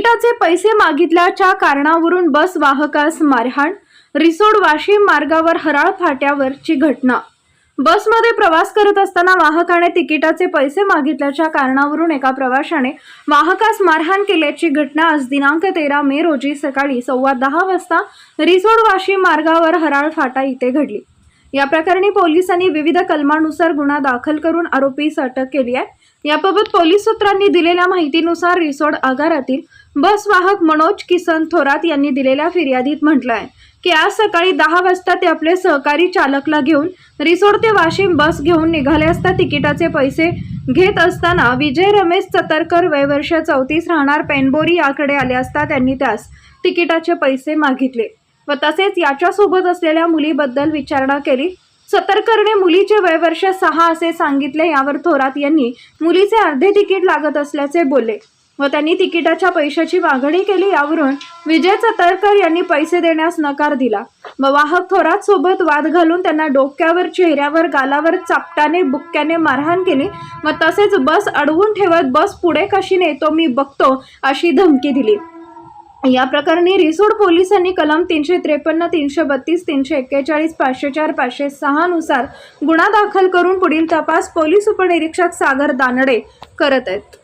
तिकिटाचे पैसे मागितल्याच्या कारणावरून बस वाहकास मारहाण रिसोड वाशिम मार्गावर हराळ फाट्यावरची घटना. बसमध्ये प्रवास करत असताना वाहकाने तिकिटाचे पैसे मागितल्याच्या कारणावरून एका प्रवाशाने वाहकास मारहाण केल्याची घटना आज दिनांक तेरा मे रोजी सकाळी सव्वा दहा वाजता रिसोड वाशिम मार्गावर हराळ फाटा इथे घडली. या प्रकरणी पोलिसांनी विविध कलमानुसार गुन्हा दाखल करून आरोपीस अटक केली आहे. याबाबत पोलीस सूत्रांनी दिलेल्या माहितीनुसार रिसोड आगारातील बस वाहक मनोज किसन थोरात यांनी दिलेल्या फिर्यादीत म्हटलं आहे की आज सकाळी दहा वाजता ते आपले सहकारी चालकला घेऊन रिसोड ते वाशिम बस घेऊन निघाले असता तिकिटाचे पैसे घेत असताना विजय रमेश चतरकर वयवर्ष चौतीस राहणार पेनबोरी याकडे आले असता त्यांनी त्यास तिकिटाचे पैसे मागितले. व तसेच याच्यासोबत असलेल्या मुलीबद्दल विचारणा केली. सतर्करने मुलीचे वय वर्ष सहा असे सांगितले यावर थोरात यांनी मुलीचे अर्धे तिकीट लागत असल्याचे बोलले व त्यांनी तिकिटाच्या पैशाची मागणी केली यावरून विजय सतर्कर यांनी पैसे देण्यास नकार दिला. व वाहक थोरात सोबत वाद घालून त्यांना डोक्यावर चेहऱ्यावर गालावर चापटाने बुक्क्याने मारहाण केली व तसेच बस अडवून ठेवत बस पुढे कशी नेतो मी बघतो अशी धमकी दिली. या प्रकरणी रिसोड पोलिसांनी कलम तीनशे त्रेपन्न तीनशे बत्तीस तीनशे एक्केचाळीस पाचशे चार पाचशे सहानुसार गुन्हा दाखल करून पुढील तपास पोलीस उपनिरीक्षक सागर दानडे करत आहेत.